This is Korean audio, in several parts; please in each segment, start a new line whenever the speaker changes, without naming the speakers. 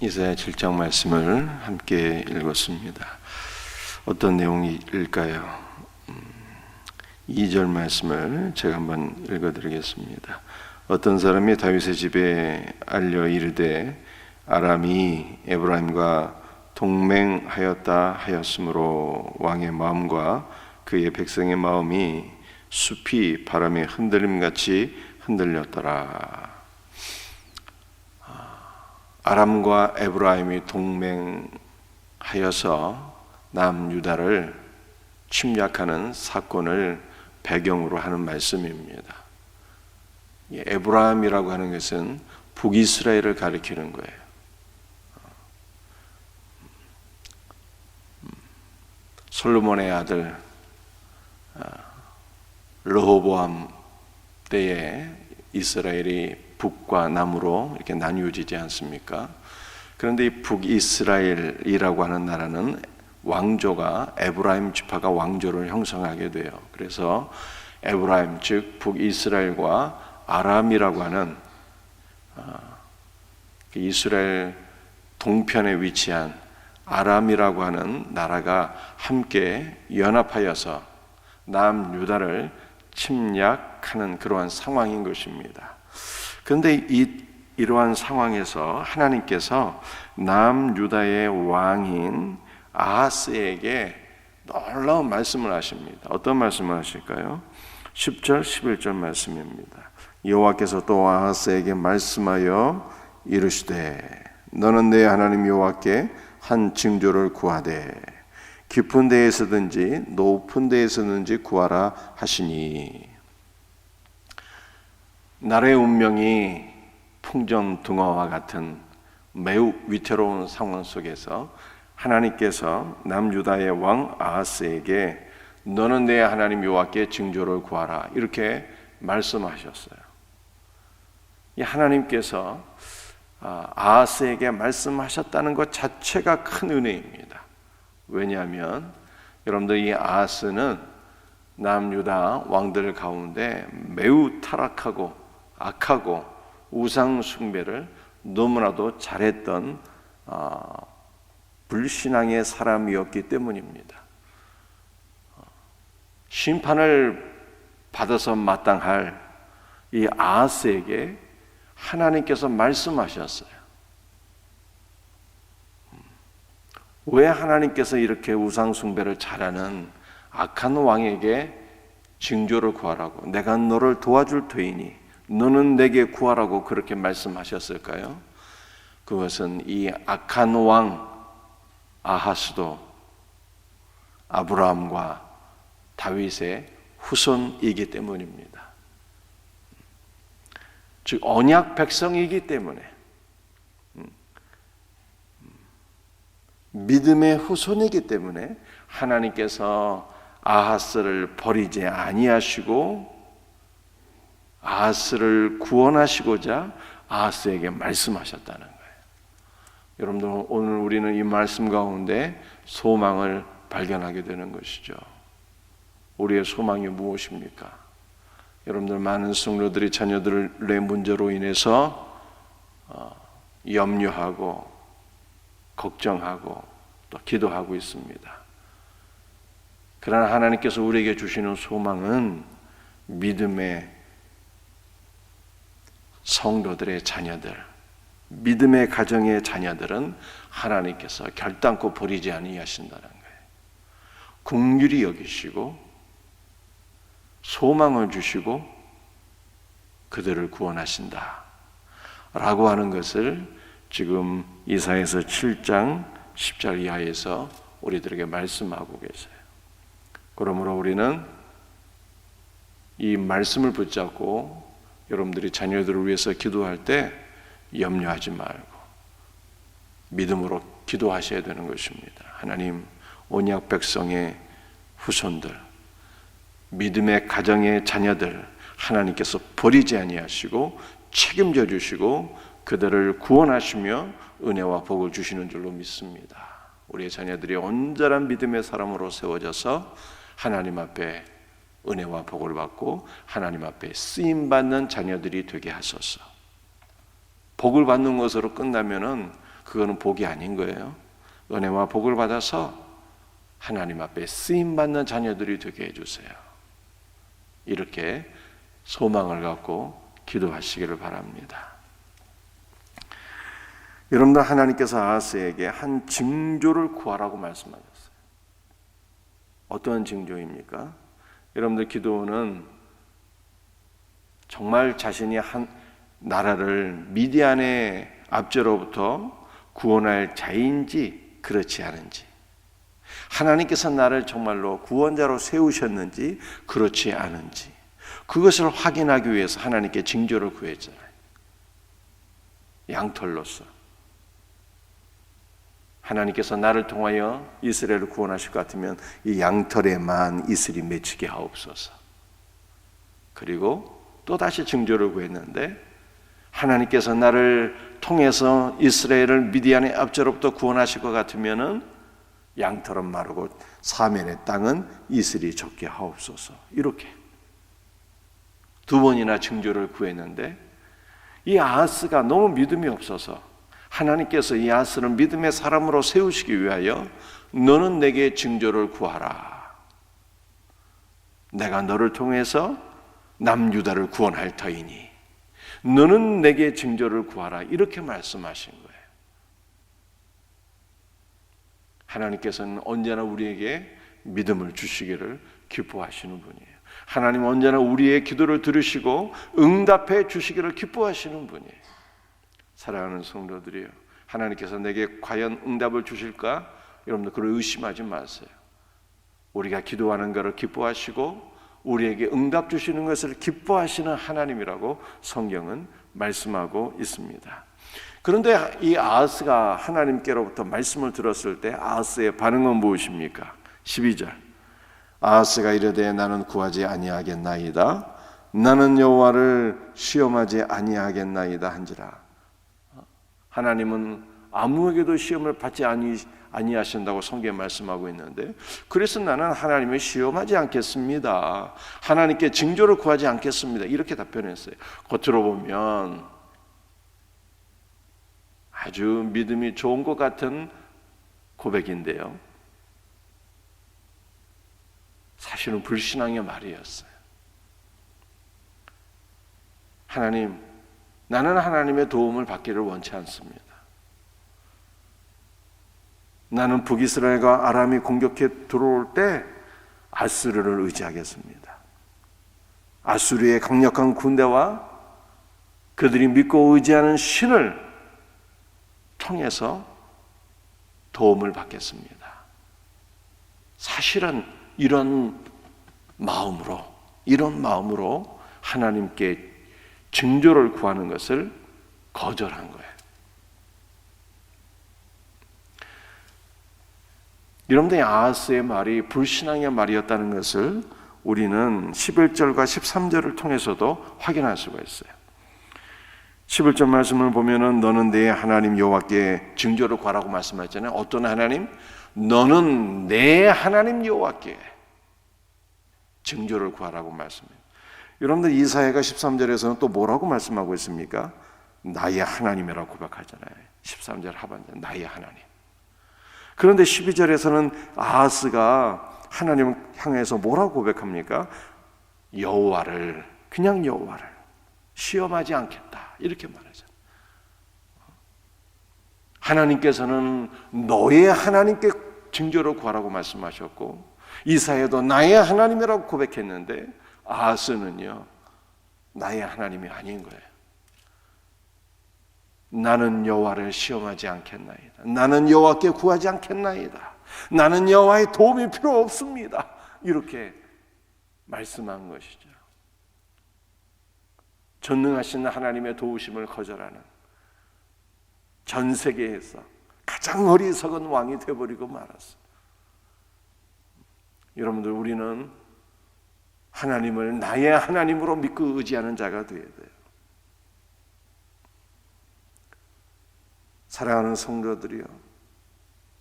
이사야 7장 말씀을 함께 읽었습니다. 어떤 내용일까요? 2절 말씀을 제가 한번 읽어드리겠습니다. 어떤 사람이 다윗의 집에 알려 이르되 아람이 에브라임과 동맹하였다 하였으므로 왕의 마음과 그의 백성의 마음이 숲이 바람에 흔들림 같이 흔들렸더라. 아람과 에브라임이 동맹하여서 남유다를 침략하는 사건을 배경으로 하는 말씀입니다. 에브라임이라고 하는 것은 북이스라엘을 가리키는 거예요. 솔로몬의 아들 르호보암 때에 이스라엘이 북과 남으로 이렇게 나뉘어지지 않습니까? 그런데 이 북이스라엘이라고 하는 나라는 왕조가 에브라임 지파가 왕조를 형성하게 돼요. 그래서 에브라임 즉 북이스라엘과 아람이라고 하는 그 이스라엘 동편에 위치한 아람이라고 하는 나라가 함께 연합하여서 남유다를 침략하는 그러한 상황인 것입니다. 그런데 이 이러한 상황에서 하나님께서 남유다의 왕인 아하스에게 놀라운 말씀을 하십니다. 어떤 말씀을 하실까요? 10절, 11절 말씀입니다. 여호와께서 또 아하스에게 말씀하여 이르시되 너는 내 하나님 여호와께 한 징조를 구하되 깊은 데에서든지 높은 데에서든지 구하라 하시니 나라의 운명이 풍전등화와 같은 매우 위태로운 상황 속에서 하나님께서 남유다의 왕 아하스에게 너는 내 하나님 여호와께 징조를 구하라 이렇게 말씀하셨어요. 이 하나님께서 아, 아하스에게 말씀하셨다는 것 자체가 큰 은혜입니다. 왜냐하면 여러분들 이 아하스는 남유다 왕들 가운데 매우 타락하고 악하고 우상 숭배를 너무나도 잘했던 어, 불신앙의 사람이었기 때문입니다. 심판을 받아서 마땅할 이 아하스에게 하나님께서 말씀하셨어요. 왜 하나님께서 이렇게 우상 숭배를 잘하는 악한 왕에게 징조를 구하라고 내가 너를 도와줄 터이니 너는 내게 구하라고 그렇게 말씀하셨을까요? 그것은 이 악한 왕 아하스도 아브라함과 다윗의 후손이기 때문입니다. 즉 언약 백성이기 때문에 믿음의 후손이기 때문에 하나님께서 아하스를 버리지 아니하시고 아하스를 구원하시고자 아하스에게 말씀하셨다는 거예요. 여러분들 오늘 우리는 이 말씀 가운데 소망을 발견하게 되는 것이죠. 우리의 소망이 무엇입니까? 여러분들 많은 성도들이 자녀들의 문제로 인해서 어, 염려하고 걱정하고 또 기도하고 있습니다. 그러나 하나님께서 우리에게 주시는 소망은 믿음의 성도들의 자녀들, 믿음의 가정의 자녀들은 하나님께서 결단코 버리지 아니하신다는 거예요. 긍휼히 여기시고 소망을 주시고 그들을 구원하신다. 라고 하는 것을 지금 이사에서 7장 10절 이하에서 우리들에게 말씀하고 계세요. 그러므로 우리는 이 말씀을 붙잡고 여러분들이 자녀들을 위해서 기도할 때 염려하지 말고 믿음으로 기도하셔야 되는 것입니다. 하나님 언약 백성의 후손들 믿음의 가정의 자녀들 하나님께서 버리지 아니하시고 책임져 주시고 그들을 구원하시며 은혜와 복을 주시는 줄로 믿습니다. 우리의 자녀들이 온전한 믿음의 사람으로 세워져서 하나님 앞에 은혜와 복을 받고 하나님 앞에 쓰임 받는 자녀들이 되게 하소서. 복을 받는 것으로 끝나면은 그거는 복이 아닌 거예요. 은혜와 복을 받아서 하나님 앞에 쓰임 받는 자녀들이 되게 해 주세요. 이렇게 소망을 갖고 기도하시기를 바랍니다. 여러분들 하나님께서 아하스에게 한 징조를 구하라고 말씀하셨어요. 어떤 징조입니까? 여러분들 기도는 정말 자신이 한 나라를 미디안의 압제로부터 구원할 자인지 그렇지 않은지 하나님께서 나를 정말로 구원자로 세우셨는지 그렇지 않은지 그것을 확인하기 위해서 하나님께 징조를 구했잖아요. 양털로서 하나님께서 나를 통하여 이스라엘을 구원하실 것 같으면 이 양털에만 이슬이 맺히게 하옵소서. 그리고 또 다시 징조를 구했는데 하나님께서 나를 통해서 이스라엘을 미디안의 압제로부터 구원하실 것 같으면은 양털은 마르고 사면의 땅은 이슬이 적게 하옵소서. 이렇게 두 번이나 징조를 구했는데 이 아하스가 너무 믿음이 없어서 하나님께서 이 아하스를 믿음의 사람으로 세우시기 위하여 너는 내게 징조를 구하라. 내가 너를 통해서 남유다를 구원할 터이니 너는 내게 징조를 구하라. 이렇게 말씀하신 거예요. 하나님께서는 언제나 우리에게 믿음을 주시기를 기뻐하시는 분이에요. 하나님 언제나 우리의 기도를 들으시고 응답해 주시기를 기뻐하시는 분이에요. 사랑하는 성도들이요. 하나님께서 내게 과연 응답을 주실까? 여러분들 그걸 의심하지 마세요. 우리가 기도하는 것을 기뻐하시고 우리에게 응답 주시는 것을 기뻐하시는 하나님이라고 성경은 말씀하고 있습니다. 그런데 이 아하스가 하나님께로부터 말씀을 들었을 때 아하스의 반응은 무엇입니까? 12절. 아하스가 이르되 나는 구하지 아니하겠나이다. 나는 여호와를 시험하지 아니하겠나이다 한지라. 하나님은 아무에게도 시험을 받지 아니 아니하신다고 성경에 말씀하고 있는데 그래서 나는 하나님을 시험하지 않겠습니다. 하나님께 징조를 구하지 않겠습니다. 이렇게 답변했어요. 겉으로 보면 아주 믿음이 좋은 것 같은 고백인데요. 사실은 불신앙의 말이었어요. 하나님, 나는 하나님의 도움을 받기를 원치 않습니다. 나는 북이스라엘과 아람이 공격해 들어올 때 아수르를 의지하겠습니다. 아수르의 강력한 군대와 그들이 믿고 의지하는 신을 통해서 도움을 받겠습니다. 사실은 이런 마음으로 이런 마음으로 하나님께 증조를 구하는 것을 거절한 거예요. 여러분들 아하스의 말이 불신앙의 말이었다는 것을 우리는 11절과 13절을 통해서도 확인할 수가 있어요. 11절 말씀을 보면은 너는 내 하나님 여호와께 증조를 구하라고 말씀하잖아요. 어떤 하나님? 너는 내 하나님 여호와께 증조를 구하라고 말씀해요. 여러분들 이사야가 13절에서는 또 뭐라고 말씀하고 있습니까? 나의 하나님이라고 고백하잖아요. 13절 하반절 나의 하나님. 그런데 12절에서는 아하스가 하나님을 향해서 뭐라고 고백합니까? 여호와를 그냥 여호와를 시험하지 않겠다. 이렇게 말하잖아요. 하나님께서는 너의 하나님께 징조로 구하라고 말씀하셨고 이사야도 나의 하나님이라고 고백했는데 아하스는요 나의 하나님이 아닌 거예요. 나는 여호와를 시험하지 않겠나이다. 나는 여호와께 구하지 않겠나이다. 나는 여호와의 도움이 필요 없습니다. 이렇게 말씀한 것이죠. 전능하신 하나님의 도우심을 거절하는 전 세계에서 가장 어리석은 왕이 되어버리고 말았어. 여러분들 우리는 하나님을 나의 하나님으로 믿고 의지하는 자가 되어야 돼요. 사랑하는 성도들이요.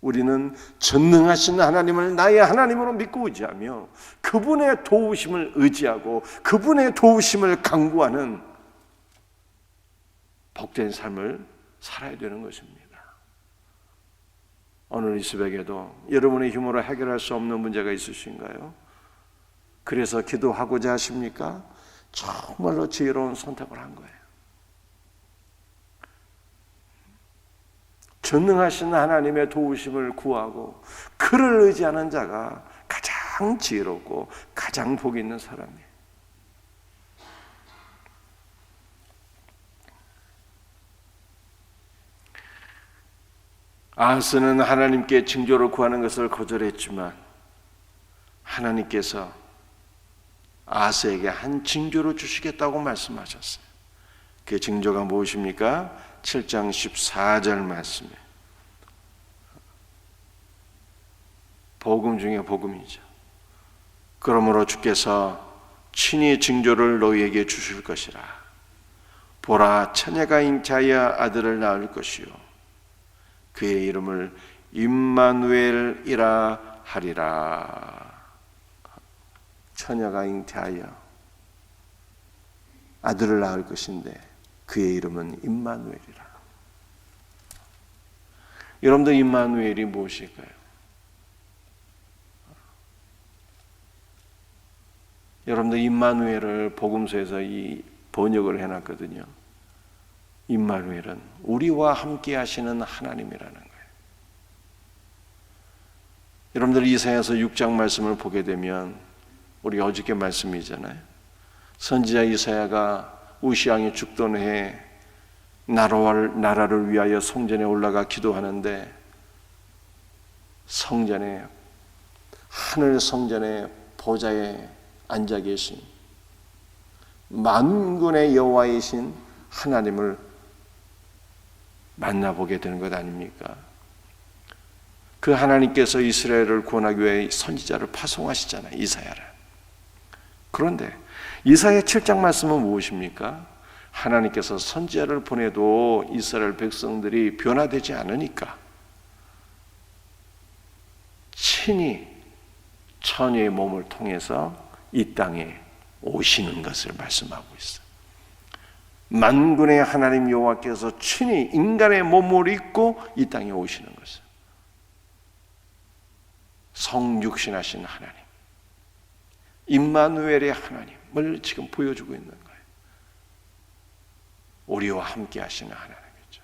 우리는 전능하신 하나님을 나의 하나님으로 믿고 의지하며 그분의 도우심을 의지하고 그분의 도우심을 강구하는 복된 삶을 살아야 되는 것입니다. 오늘 이 새벽에도 여러분의 힘으로 해결할 수 없는 문제가 있으신가요? 그래서 기도하고자 하십니까? 정말로 지혜로운 선택을 한 거예요. 전능하신 하나님의 도우심을 구하고 그를 의지하는 자가 가장 지혜롭고 가장 복 있는 사람이에요. 아하스는 하나님께 징조를 구하는 것을 거절했지만 하나님께서 아하스에게 한 징조를 주시겠다고 말씀하셨어요. 그 징조가 무엇입니까? 7장 14절 말씀에 복음 중에 복음이죠. 그러므로 주께서 친히 징조를 너희에게 주실 것이라. 보라 처녀가 잉자여 아들을 낳을 것이요 그의 이름을 임마누엘이라 하리라. 처녀가 잉태하여 아들을 낳을 것인데 그의 이름은 임마누엘이라. 여러분들 임마누엘이 무엇일까요? 여러분들 임마누엘을 복음서에서 이 번역을 해놨거든요. 임마누엘은 우리와 함께 하시는 하나님이라는 거예요. 여러분들 이사야서 6장 말씀을 보게 되면 우리 어저께 말씀이잖아요. 선지자 이사야가 우시왕이 죽던 해에 나라를, 나라를 위하여 성전에 올라가 기도하는데 성전에 하늘 성전의 보좌에 앉아 계신 만군의 여호와이신 하나님을 만나보게 되는 것 아닙니까? 그 하나님께서 이스라엘을 구원하기 위해 선지자를 파송하시잖아요. 이사야를. 그런데 이사야 7장 말씀은 무엇입니까? 하나님께서 선지자를 보내도 이스라엘 백성들이 변화되지 않으니까 친히 처녀의 몸을 통해서 이 땅에 오시는 것을 말씀하고 있어요. 만군의 하나님 여호와께서 친히 인간의 몸을 입고 이 땅에 오시는 것을 성육신하신 하나님 임마누엘의 하나님을 지금 보여주고 있는 거예요. 우리와 함께 하시는 하나님이죠.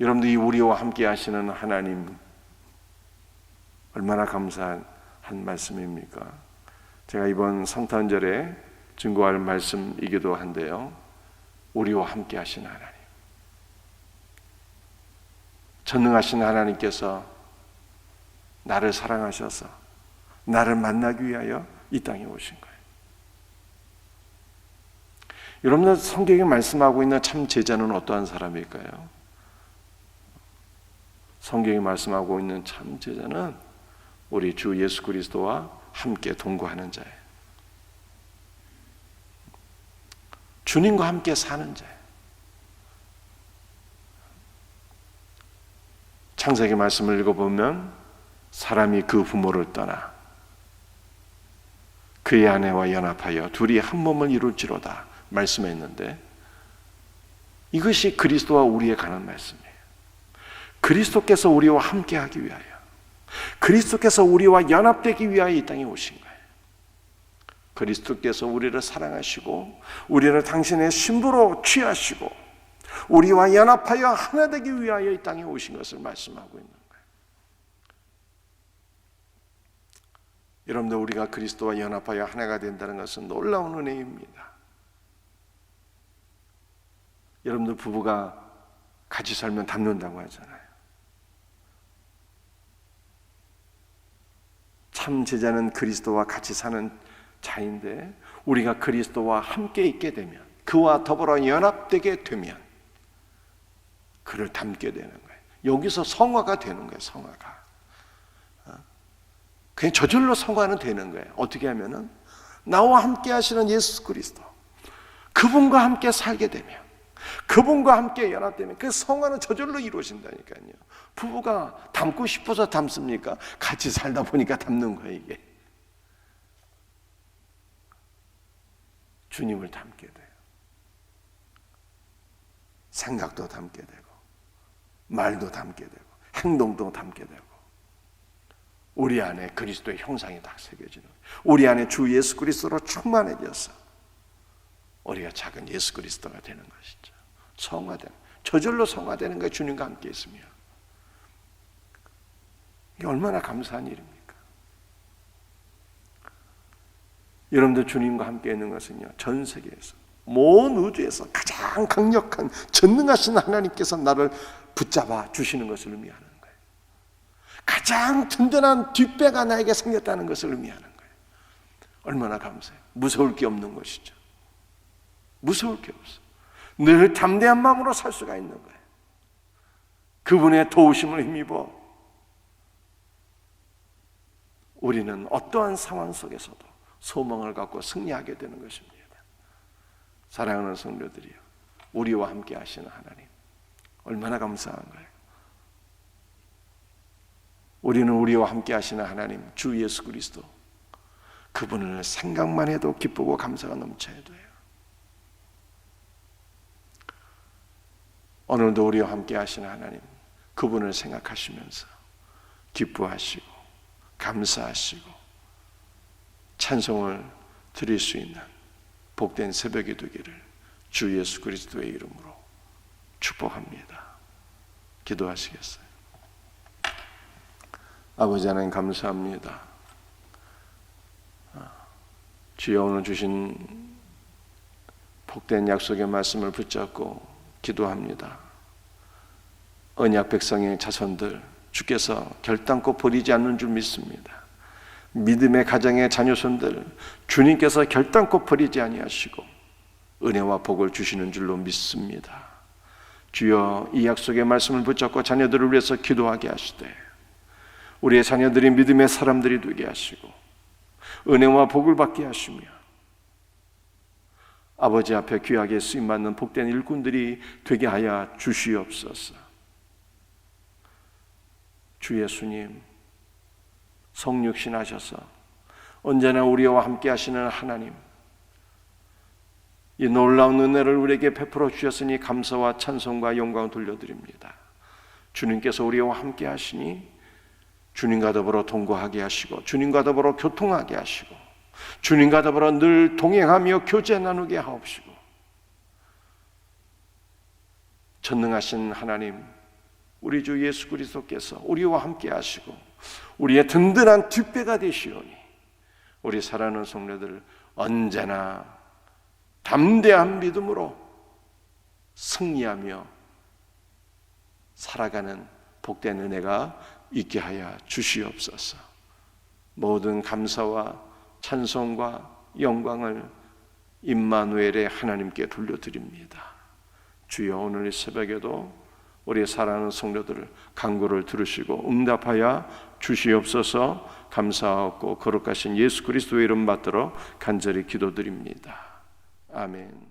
여러분들 이 우리와 함께 하시는 하나님 얼마나 감사한 말씀입니까? 제가 이번 성탄절에 증거할 말씀이기도 한데요. 우리와 함께 하신 하나님. 전능하신 하나님께서 나를 사랑하셔서 나를 만나기 위하여 이 땅에 오신 거예요. 여러분들 성경에 말씀하고 있는 참 제자는 어떠한 사람일까요? 성경이 말씀하고 있는 참 제자는 우리 주 예수 그리스도와 함께 동거하는 자예요. 주님과 함께 사는 자예요. 창세기 말씀을 읽어보면 사람이 그 부모를 떠나 그의 아내와 연합하여 둘이 한 몸을 이룰지로다 말씀했는데 이것이 그리스도와 우리에 관한 말씀이에요. 그리스도께서 우리와 함께하기 위하여 그리스도께서 우리와 연합되기 위하여 이 땅에 오신 거예요. 그리스도께서 우리를 사랑하시고 우리를 당신의 신부로 취하시고 우리와 연합하여 하나 되기 위하여 이 땅에 오신 것을 말씀하고 있는 거예요. 여러분들 우리가 그리스도와 연합하여 하나가 된다는 것은 놀라운 은혜입니다. 여러분들 부부가 같이 살면 닮는다고 하잖아요. 참 제자는 그리스도와 같이 사는 자인데 우리가 그리스도와 함께 있게 되면 그와 더불어 연합되게 되면 그를 닮게 되는 거예요. 여기서 성화가 되는 거예요. 성화가. 어? 그냥 저절로 성화는 되는 거예요. 어떻게 하면은 나와 함께 하시는 예수 그리스도 그분과 함께 살게 되면 그분과 함께 연합되면 그 성화는 저절로 이루어진다니까요. 부부가 닮고 싶어서 닮습니까? 같이 살다 보니까 닮는 거예요, 이게. 주님을 닮게 돼요. 생각도 닮게 되고, 말도 담게 되고 행동도 담게 되고 우리 안에 그리스도의 형상이 다 새겨지는 우리 안에 주 예수 그리스도로 충만해져서 우리가 작은 예수 그리스도가 되는 것이죠. 성화되는 저절로 성화되는 게 주님과 함께 있으며 이게 얼마나 감사한 일입니까? 여러분들 주님과 함께 있는 것은요 전 세계에서 모든 우주에서 가장 강력한 전능하신 하나님께서 나를 붙잡아 주시는 것을 의미하는. 가장 든든한 뒷배가 나에게 생겼다는 것을 의미하는 거예요. 얼마나 감사해요. 무서울 게 없는 것이죠. 무서울 게 없어. 늘 담대한 마음으로 살 수가 있는 거예요. 그분의 도우심을 힘입어 우리는 어떠한 상황 속에서도 소망을 갖고 승리하게 되는 것입니다. 사랑하는 성도들이요. 우리와 함께 하시는 하나님. 얼마나 감사한가요? 우리는 우리와 함께 하시는 하나님, 주 예수 그리스도. 그분을 생각만 해도 기쁘고 감사가 넘쳐야 돼요. 오늘도 우리와 함께 하시는 하나님, 그분을 생각하시면서 기뻐하시고, 감사하시고, 찬송을 드릴 수 있는 복된 새벽이 되기를 주 예수 그리스도의 이름으로 축복합니다. 기도하시겠어요? 아버지 하나님 감사합니다. 주여 오늘 주신 복된 약속의 말씀을 붙잡고 기도합니다. 언약 백성의 자손들 주께서 결단코 버리지 않는 줄 믿습니다. 믿음의 가정의 자녀손들 주님께서 결단코 버리지 아니하시고 은혜와 복을 주시는 줄로 믿습니다. 주여 이 약속의 말씀을 붙잡고 자녀들을 위해서 기도하게 하시되 우리의 자녀들이 믿음의 사람들이 되게 하시고 은혜와 복을 받게 하시며 아버지 앞에 귀하게 쓰임 받는 복된 일꾼들이 되게 하여 주시옵소서. 주 예수님 성육신 하셔서 언제나 우리와 함께 하시는 하나님 이 놀라운 은혜를 우리에게 베풀어 주셨으니 감사와 찬송과 영광을 돌려드립니다. 주님께서 우리와 함께 하시니 주님과 더불어 동거하게 하시고 주님과 더불어 교통하게 하시고 주님과 더불어 늘 동행하며 교제 나누게 하옵시고 전능하신 하나님 우리 주 예수 그리스도께서 우리와 함께 하시고 우리의 든든한 뒷배가 되시오니 우리 사랑하는 성도들 언제나 담대한 믿음으로 승리하며 살아가는 복된 은혜가 있게 하여 주시옵소서. 모든 감사와 찬송과 영광을 임마누엘의 하나님께 돌려드립니다. 주여 오늘 이 새벽에도 우리 사랑하는 성도들을 간구를 들으시고 응답하여 주시옵소서 감사하고 거룩하신 예수 그리스도의 이름 받들어 간절히 기도드립니다. 아멘.